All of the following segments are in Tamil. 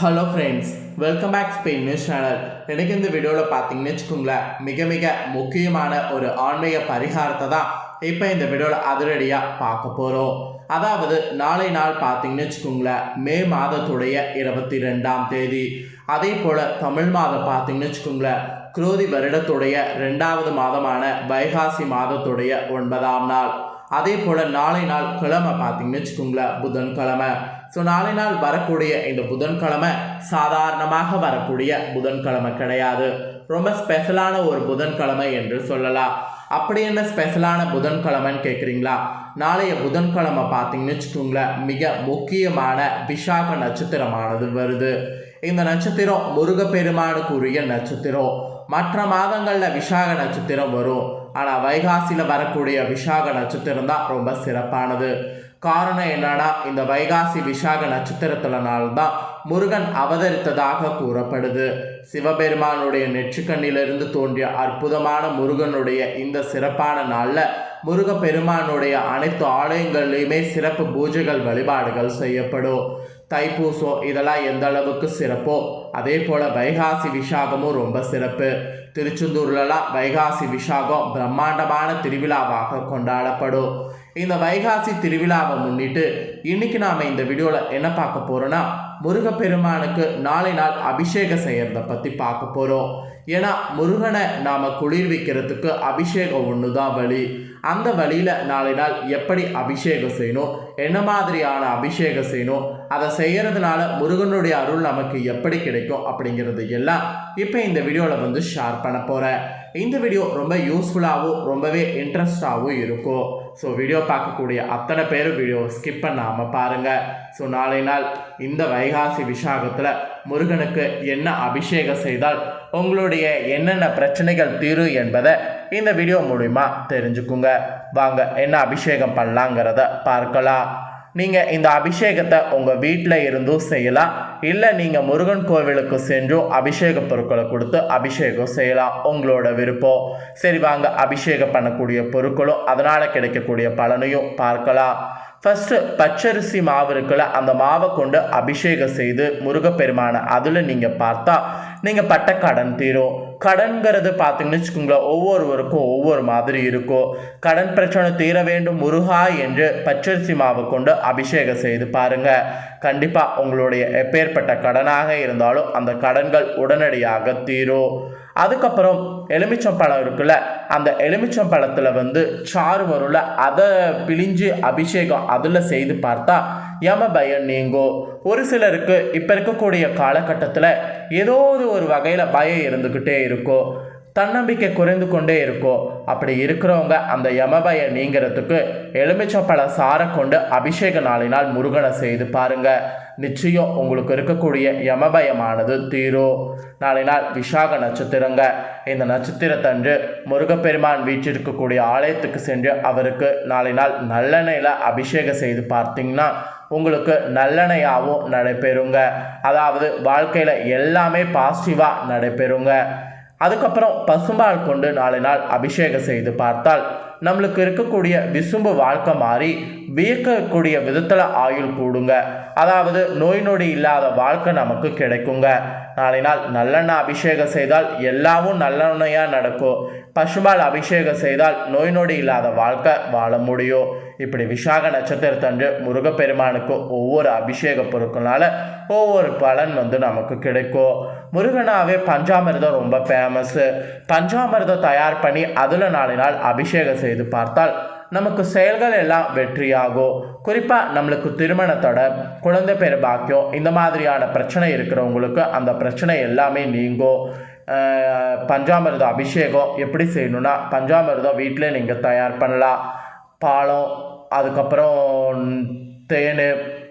Hello friends welcome back Spain news channel எனக்கு இந்த வீடியோவில் பார்த்தீங்கன்னு வச்சுக்கோங்களேன் மிக மிக முக்கியமான ஒரு ஆன்மீக பரிகாரத்தை தான் இப்போ இந்த வீடியோவில் அதிரடியாக பார்க்க போகிறோம் அதாவது நாளை நாள் பார்த்தீங்கன்னு வச்சுக்கோங்களேன் மே மாதத்துடைய இருபத்தி ரெண்டாம் தேதி. அதே போல் தமிழ் மாதம் பார்த்தீங்கன்னு வச்சுக்கோங்களேன் குரோதி வருடத்துடைய ரெண்டாவது மாதமான வைகாசி மாதத்துடைய ஒன்பதாம் நாள். அதே போல் நாளை நாள் கிழமை பார்த்தீங்கன்னு வச்சுக்கோங்களேன் புதன்கிழமை. ஸோ நாளை நாள் வரக்கூடிய இந்த புதன்கிழமை சாதாரணமாக வரக்கூடிய புதன்கிழமை கிடையாது. ரொம்ப ஸ்பெஷலான ஒரு புதன்கிழமை என்று சொல்லலாம். அப்படி என்ன ஸ்பெஷலான புதன்கிழமைன்னு கேட்குறீங்களா நாளைய புதன்கிழமை பார்த்தீங்கன்னு வச்சுக்கோங்களேன் மிக முக்கியமான விஷாக நட்சத்திரமானது வருது. இந்த நட்சத்திரம் முருகப்பெருமானுக்குரிய நட்சத்திரம். மற்ற மாதங்களில் விஷாக நட்சத்திரம் வரும். ஆனால் வைகாசியில் வரக்கூடிய விஷாக நட்சத்திரம் தான் ரொம்ப சிறப்பானது. காரணம் என்னன்னா இந்த வைகாசி விஷாக நட்சத்திரத்தினால்தான் முருகன் அவதரித்ததாக கூறப்படுது. சிவபெருமானுடைய நெற்றுக்கண்ணிலிருந்து தோன்றிய அற்புதமான முருகனுடைய இந்த சிறப்பான நாளில் முருகப்பெருமானுடைய அனைத்து ஆலயங்கள்லையுமே சிறப்பு பூஜைகள் வழிபாடுகள் செய்யப்படும். தைப்பூசம் இதெல்லாம் எந்த அளவுக்கு சிறப்போ அதே போல் வைகாசி விஷாகமும் ரொம்ப சிறப்பு. திருச்செந்தூர்லலாம் வைகாசி விஷாகம் பிரம்மாண்டமான திருவிழாவாக கொண்டாடப்படும். இந்த வைகாசி திருவிழாவை முன்னிட்டு இன்னைக்கு நாம் இந்த வீடியோவில் என்ன பார்க்க போகிறோன்னா முருகப்பெருமானுக்கு நாளை நாள் அபிஷேகம் செய்கிறத பற்றி பார்க்க போகிறோம் ஏன்னா முருகனை நாம் குளிர்விக்கிறதுக்கு அபிஷேகம் ஒன்று தான் வழி. அந்த வழியில் நாளை நாள் எப்படி அபிஷேகம் செய்யணும் என்ன மாதிரியான அபிஷேகம் செய்யணும் அதை செய்கிறதுனால முருகனுடைய அருள் நமக்கு எப்படி கிடைக்கும் அப்படிங்கிறது எல்லாம் இப்போ இந்த வீடியோவில் வந்து ஷேர் பண்ண போகிறேன் இந்த வீடியோ ரொம்ப யூஸ்ஃபுல்லாகவும் ரொம்பவே இன்ட்ரெஸ்டாகவும் இருக்கும். ஸோ வீடியோ பார்க்கக்கூடிய அத்தனை பேரும் வீடியோ ஸ்கிப் பண்ணாமல் பாருங்கள் ஸோ நாளை நாள் இந்த வைகாசி விஷாகத்தில் முருகனுக்கு என்ன அபிஷேகம் செய்தால் உங்களுடைய என்னென்ன பிரச்சனைகள் தீரும் என்பதை இந்த வீடியோ மூலிமா தெரிஞ்சுக்குங்க. வாங்க என்ன அபிஷேகம் பண்ணலாங்கிறத பார்க்கலாம். நீங்கள் இந்த அபிஷேகத்தை உங்கள் வீட்டில் இருந்தும் செய்யலாம். இல்லை நீங்கள் முருகன் கோவிலுக்கு சென்றும் அபிஷேக பொருட்களை கொடுத்து அபிஷேகம் செய்யலாம். உங்களோட விருப்பம். சரி வாங்க அபிஷேகம் பண்ணக்கூடிய பொருட்களும் அதனால் கிடைக்கக்கூடிய பலனையும் பார்க்கலாம். ஃபஸ்ட்டு பச்சரிசி மாவு இருக்குல்ல அந்த மாவை கொண்டு அபிஷேகம் செய்து முருகப்பெருமானை அதில் நீங்கள் பார்த்தா நீங்கள் பட்ட கடன் தீரும். கடன்கிறது பார்த்தீங்கன்னு வச்சுக்கோங்களேன் ஒவ்வொருவருக்கும் ஒவ்வொரு மாதிரி இருக்கும். கடன் பிரச்சனை தீர வேண்டும் முருகா என்று பச்சரிசி மாவை கொண்டு அபிஷேகம் செய்து பாருங்க. கண்டிப்பாக உங்களுடைய எப்பேற்பட்ட கடனாக இருந்தாலும் அந்த கடன்கள் உடனடியாக தீரும். அதுக்கப்புறம் எலுமிச்சம் பழம் இருக்குல்ல அந்த எலுமிச்சம் பழத்தில் வந்து சாறு வரும்ல அதை பிழிஞ்சு அபிஷேகம் அதில் செய்து பார்த்தா யம பயம் நீங்கும் ஒரு சிலருக்கு இப்போ இருக்கக்கூடிய காலகட்டத்தில் ஏதோ ஒரு வகையில் பயம் இருந்துக்கிட்டே இருக்கும் தன்னம்பிக்கை குறைந்து கொண்டே இருக்கும் அப்படி இருக்கிறவங்க அந்த யமபய நீங்கிறதுக்கு எலுமிச்சப்பழ சாரை கொண்டு அபிஷேக நாளினால் முருகனை செய்து பாருங்க. நிச்சயம் உங்களுக்கு இருக்கக்கூடிய யமபயமானது தீரும் நாளை நாள் விஷாக நட்சத்திரங்க. இந்த நட்சத்திரத்தன்று முருகப்பெருமான் வீற்றிருக்கக்கூடிய ஆலயத்துக்கு சென்று அவருக்கு நாளை நாள் நல்லெண்ணெயில் அபிஷேகம் செய்து பார்த்தீங்கன்னா உங்களுக்கு நல்லெண்ணையாகவும் நடைபெறுங்க. அதாவது வாழ்க்கையில் எல்லாமே பாசிட்டிவாக நடைபெறுங்க. அதுக்கப்புறம் பசும்பால் கொண்டு நாலு நாள் அபிஷேகம் செய்து பார்த்தால் நம்மளுக்கு இருக்கக்கூடிய விசும்பு வாழ்க்கை மாறி வியக்கக்கூடிய விதத்தில் ஆயுள் கூடுங்க. அதாவது நோய் நொடி இல்லாத வாழ்க்கை நமக்கு கிடைக்குங்க. நாளை நாள் நல்லெண்ணெய் அபிஷேகம் செய்தால் எல்லாமும் நல்லெண்ணெயாக நடக்கும் பசுமால் அபிஷேகம் செய்தால் நோய் நொடி இல்லாத வாழ்க்கை வாழ முடியும் இப்படி விஷாக நட்சத்திரத்தன்று முருகப்பெருமானுக்கு ஒவ்வொரு அபிஷேக பொருட்களால் ஒவ்வொரு பலன் வந்து நமக்கு கிடைக்கும் முருகனாவே பஞ்சாமிர்தம் ரொம்ப ஃபேமஸ்ஸு பஞ்சாமிர்தம் தயார் பண்ணி அதில் நாளை நாள் அபிஷேகம் செய்து பார்த்தால் நமக்கு செயல்கள் எல்லாம் வெற்றியாகும் குறிப்பாக நம்மளுக்கு திருமணத்தோட குழந்தை பேர் பாக்கியம் இந்த மாதிரியான பிரச்சனை இருக்கிறவங்களுக்கு அந்த பிரச்சனை எல்லாமே நீங்கும் பஞ்சாமிர்தம் அபிஷேகம் எப்படி செய்யணும்னா பஞ்சாமிர்தம் வீட்டிலே நீங்கள் தயார் பண்ணலாம். பாலம் அதுக்கப்புறம் தேன்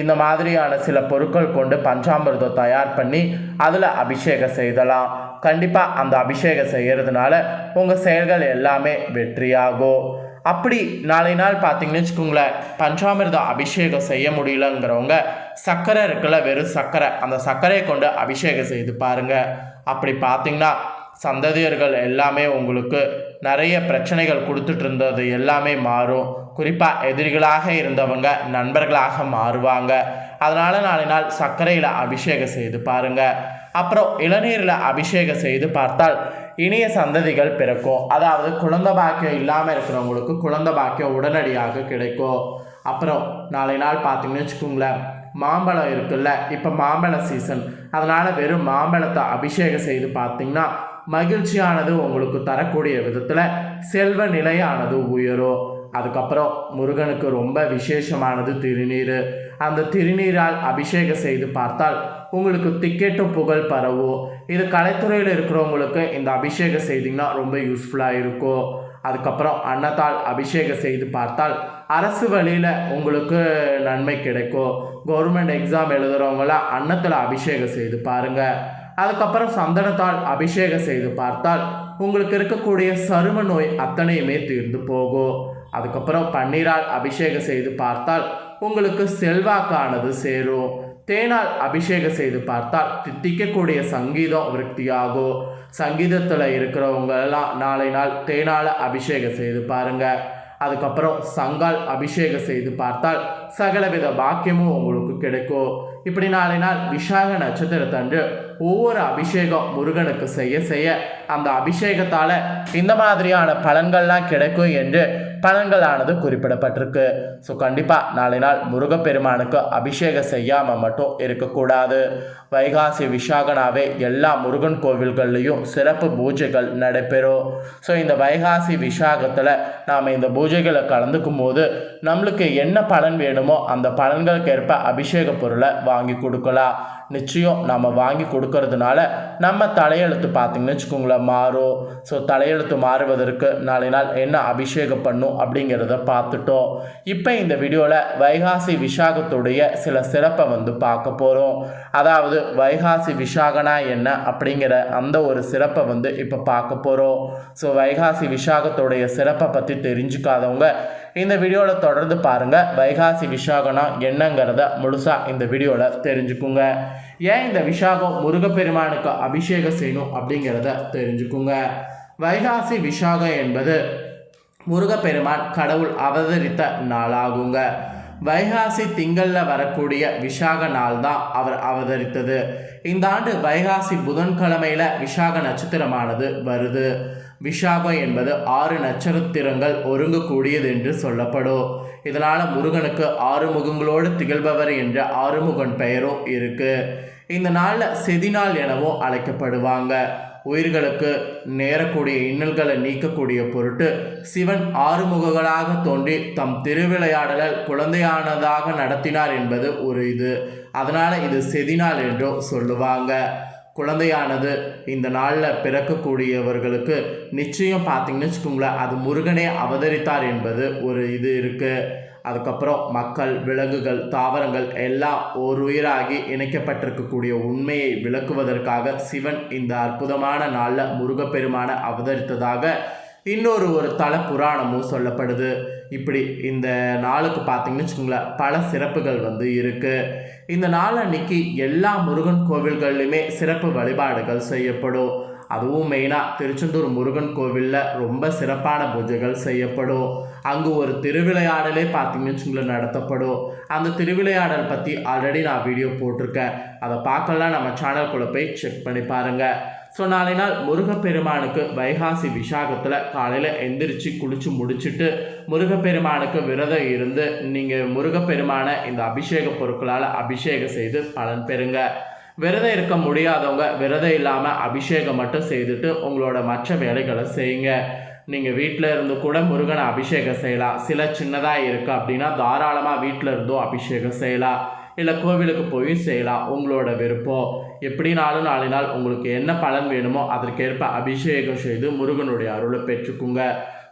இந்த மாதிரியான சில பொருட்கள் கொண்டு பஞ்சாமிர்தம் தயார் பண்ணி அதில் அபிஷேகம் செய்தலாம். கண்டிப்பாக அந்த அபிஷேகம் செய்கிறதுனால உங்கள் செயல்கள் எல்லாமே வெற்றியாகும் அப்படி நாளை நாள் பார்த்தீங்கன்னு வச்சுக்கோங்களேன் பஞ்சாமிர்தம் அபிஷேகம் செய்ய முடியலங்கிறவங்க சர்க்கரை இருக்குல்ல வெறும் சர்க்கரை அந்த சர்க்கரையை கொண்டு அபிஷேகம் செய்து பாருங்கள் அப்படி பார்த்தீங்கன்னா சந்ததியர்கள் எல்லாமே உங்களுக்கு நிறைய பிரச்சனைகள் கொடுத்துட்டு இருந்தது எல்லாமே மாறும். குறிப்பாக எதிரிகளாக இருந்தவங்க நண்பர்களாக மாறுவாங்க. அதனால் நாளை நாள் சர்க்கரையில் அபிஷேகம் செய்து பாருங்கள் அப்புறம் இளநீரில் அபிஷேகம் செய்து பார்த்தால் இனிய சந்ததிகள் பிறக்கும். அதாவது குழந்தை பாக்கியம் இல்லாமல் இருக்கிறவங்களுக்கு குழந்தை பாக்கியம் உடனடியாக கிடைக்கும். அப்புறம் நாளை நாள் பார்த்தீங்கன்னு வச்சுக்கோங்களேன் மாம்பழம் இருக்குல்ல இப்போ மாம்பழ சீசன் அதனால் வெறும் மாம்பழத்தை அபிஷேகம் செய்து பார்த்தீங்கன்னா மகிழ்ச்சியானது உங்களுக்கு தரக்கூடிய விதத்தில் செல்வ நிலையானது உயரும். அதுக்கப்புறம் முருகனுக்கு ரொம்ப விசேஷமானது திருநீர். அந்த திருநீரால் அபிஷேகம் செய்து பார்த்தால் உங்களுக்கு திக்கெட்டும் புகழ் பரவும். இது கலைத்துறையில் இருக்கிறவங்களுக்கு இந்த அபிஷேகம் செய்திங்கன்னா ரொம்ப யூஸ்ஃபுல்லாக இருக்கும். அதுக்கப்புறம் அன்னத்தால் அபிஷேகம் செய்து பார்த்தால் அரசு வழியில் உங்களுக்கு நன்மை கிடைக்கும். கவர்மெண்ட் எக்ஸாம் எழுதுகிறவங்களாம் அன்னத்தில் அபிஷேகம் செய்து பாருங்கள் அதுக்கப்புறம் சந்தனத்தால் அபிஷேகம் செய்து பார்த்தால் உங்களுக்கு இருக்கக்கூடிய சரும நோய் அத்தனையுமே தீர்ந்து போகும். அதுக்கப்புறம் பன்னீரால் அபிஷேகம் செய்து பார்த்தால் உங்களுக்கு செல்வாக்கானது சேரும். தேனால் அபிஷேகம் செய்து பார்த்தால் தித்திக்கக்கூடிய சங்கீதம் விருத்தியாகும். சங்கீதத்தில் இருக்கிறவங்களெல்லாம் நாளை நாள் தேனால் அபிஷேகம் செய்து பாருங்கள் அதுக்கப்புறம் சங்கால் அபிஷேகம் செய்து பார்த்தால் சகலவித பாக்கியமும் உங்களுக்கு கிடைக்கும். இப்படி நாளை நாள் விசாக நட்சத்திரத்தன்று ஒவ்வொரு அபிஷேகம் முருகனுக்கு செய்ய செய்ய அந்த அபிஷேகத்தால் இந்த மாதிரியான பலன்கள்லாம் கிடைக்கும் என்று பலன்களானது குறிப்பிடப்பட்டிருக்கு. ஸோ கண்டிப்பாக நாளை நாள் முருகப்பெருமானுக்கு அபிஷேகம் செய்யாமல் மட்டும் இருக்கக்கூடாது. வைகாசி விஷாகனாவே எல்லா முருகன் கோவில்கள்லேயும் சிறப்பு பூஜைகள் நடைபெறும். ஸோ இந்த வைகாசி விஷாகத்தில் நாம் இந்த பூஜைகளை கலந்துக்கும் போது நம்மளுக்கு என்ன பலன் வேணுமோ அந்த பலன்களுக்கு ஏற்ப அபிஷேக பொருளை வாங்கி கொடுக்கலாம். நிச்சயம் நம்ம வாங்கி கொடுக்கறதுனால நம்ம தலையெழுத்து பார்த்திங்கன்னு வச்சுக்கோங்களேன் மாறும் ஸோ தலையெழுத்து மாறுவதற்கு நாளை நாள் என்ன அபிஷேகம் பண்ணும் அப்படிங்கிறத பார்த்துட்டோம். இப்போ இந்த வீடியோவில் வைகாசி விஷாகத்துடைய சில சிறப்பை வந்து பார்க்க போகிறோம் அதாவது வைகாசி விஷாகனா என்ன அப்படிங்கிற அந்த ஒரு சிறப்பை வந்து இப்போ பார்க்க போகிறோம் ஸோ வைகாசி விஷாகத்துடைய சிறப்பை பற்றி தெரிஞ்சுக்காதவங்க இந்த வீடியோவில் தொடர்ந்து பாருங்கள் வைகாசி விஷாகனா என்னங்கிறத முழுசாக இந்த வீடியோவில் தெரிஞ்சுக்குங்க. ஏன் இந்த விஷாகம் முருகப்பெருமானுக்கு அபிஷேகம் செய்யணும் அப்படிங்கிறத தெரிஞ்சுக்குங்க. வைகாசி விஷாகம் என்பது முருகப்பெருமான் கடவுள் அவதரித்த நாளாகுங்க. வைகாசி திங்களில் வரக்கூடிய விஷாக நாள் தான் அவர் அவதரித்தது. இந்த ஆண்டு வைகாசி புதன்கிழமையில் விஷாக நட்சத்திரமானது வருது. விஷாகம் என்பது ஆறு நட்சத்திரங்கள் ஒருங்கக்கூடியது என்று சொல்லப்படும். இதனால் முருகனுக்கு ஆறு முகங்களோடு திகழ்பவர் என்ற ஆறுமுகன் பெயரும் இருக்கு. இந்த நாளில் செதிநாள் எனவும் அழைக்கப்படுவாங்க. உயிர்களுக்கு நேரக்கூடிய இன்னல்களை நீக்கக்கூடிய பொருட்டு சிவன் ஆறுமுகங்களாக தோன்றி தம் திருவிளையாடலில் குழந்தையானதாக நடத்தினார் என்பது ஒரு இது. அதனால் இது செதிநாள் என்றும் சொல்லுவாங்க. குழந்தையானது இந்த நாளில் பிறக்கக்கூடியவர்களுக்கு நிச்சயம் பார்த்தீங்கன்னு வச்சுக்கோங்களேன் அது முருகனே அவதரித்தார் என்பது ஒரு இது இருக்குது அதுக்கப்புறம் மக்கள் விலங்குகள் தாவரங்கள் எல்லாம் ஒரு உயிராகி இணைக்கப்பட்டிருக்கக்கூடிய உண்மையை விளக்குவதற்காக சிவன் இந்த அற்புதமான நாளில் முருகப்பெருமான அவதரித்ததாக இன்னொரு ஒரு தல புராணமும் சொல்லப்படுது. இப்படி இந்த நாளுக்கு பார்த்தீங்கன்னு வச்சுக்கோங்களேன் பல சிறப்புகள் வந்து இருக்குது இந்த நாள் அன்னைக்கு எல்லா முருகன் கோவில்கள்லையுமே சிறப்பு வழிபாடுகள் செய்யப்படும். அதுவும் மெயினாக திருச்செந்தூர் முருகன் கோவிலில் ரொம்ப சிறப்பான பூஜைகள் செய்யப்படும். அங்கு ஒரு திருவிளையாடலே பார்த்தீங்கன்னு வச்சுங்களேன் நடத்தப்படும். அந்த திருவிளையாடல் பற்றி ஆல்ரெடி நான் வீடியோ போட்டிருக்கேன். அதை பார்க்கலாம். நம்ம சேனல்குள்ளே போய் செக் பண்ணி பாருங்கள் ஸோ நாளை நாள் முருகப்பெருமானுக்கு வைகாசி விசாகத்தில் காலையில் எந்திரிச்சு குளிச்சு முடிச்சுட்டு முருகப்பெருமானுக்கு விரதம் இருந்து நீங்கள் முருகப்பெருமானை இந்த அபிஷேக பொருட்களால் அபிஷேகம் செய்து பலன் பெறுங்க. விரதம் இருக்க முடியாதவங்க விரதம் இல்லாமல் அபிஷேகம் மட்டும் செய்துட்டு உங்களோட மற்ற வேலைகளை செய்யுங்க. நீங்கள் வீட்டில் இருந்து கூட முருகனை அபிஷேகம் செய்யலாம். சில சின்னதாக இருக்குது அப்படின்னா தாராளமாக வீட்டில் இருந்தும் அபிஷேகம் செய்யலாம். இல்லை கோவிலுக்கு போய் செய்யலாம். உங்களோட விருப்பம். எப்படினாலும் நாளை நாள் உங்களுக்கு என்ன பலன் வேணுமோ அதற்கேற்ப அபிஷேகம் செய்து முருகனுடைய அருளை பெற்றுக்குங்க.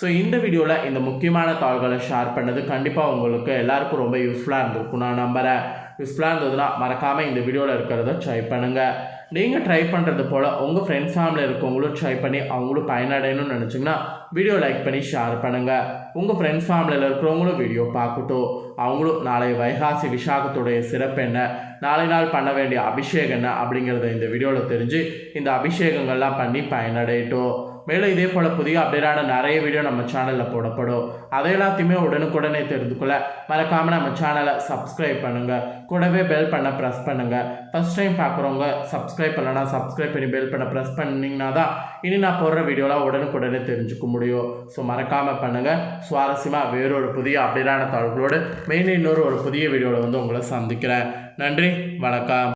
ஸோ இந்த வீடியோவில் இந்த முக்கியமான தாள்களை ஷேர் பண்ணது கண்டிப்பாக உங்களுக்கு எல்லாருக்கும் ரொம்ப யூஸ்ஃபுல்லாக இருந்திருக்கும் நான் நம்புகிறேன் யூஸ்ஃபுல்லாக இருந்ததுன்னா மறக்காமல் இந்த வீடியோவில் இருக்கிறத ட்ரை பண்ணுங்கள் நீங்கள் ட்ரை பண்ணுறது போல் உங்கள் ஃப்ரெண்ட்ஸ் ஃபேமிலி இருக்கவங்களும் ட்ரை பண்ணி அவங்களும் பயனடையணும்னு நினச்சிங்கன்னா வீடியோ லைக் பண்ணி ஷேர் பண்ணுங்கள் உங்கள் ஃப்ரெண்ட்ஸ் ஃபேமிலியில் இருக்கிறவங்களும் வீடியோ பார்க்கட்டும். அவங்களும் நாளை வைகாசி விசாகத்துடைய சிறப்பு என்ன? நாளை நாள் பண்ண வேண்டிய அபிஷேகம் என்ன அப்படிங்கிறத இந்த வீடியோவில் தெரிஞ்சு இந்த அபிஷேகங்கள்லாம் பண்ணி பயனடையட்டும். மேலும் இதே போல் புதிய அப்டேட்டான நிறைய வீடியோ நம்ம சேனலில் போடப்படும். அதை எல்லாத்தையுமே உடனுக்குடனே தெரிந்து கொள்ள மறக்காமல் நம்ம சேனலை சப்ஸ்கிரைப் பண்ணுங்கள் கூடவே பெல் பண்ண ப்ரெஸ் பண்ணுங்கள் ஃபஸ்ட் டைம் பார்க்குறவங்க சப்ஸ்கிரைப் பண்ணலன்னா சப்ஸ்கிரைப் பண்ணி பெல் பண்ண ப்ரெஸ் பண்ணிங்கன்னா தான் இனி நான் போடுற வீடியோலாம் உடனுக்குடனே தெரிஞ்சுக்க முடியும். ஸோ மறக்காமல் பண்ணுங்கள் சுவாரஸ்யமாக வேறொரு புதிய அப்டேட்டான தகவல்களோடு மெயின் இன்னொரு ஒரு புதிய வீடியோவில் வந்து உங்களை சந்திக்கிறேன். நன்றி வணக்கம்.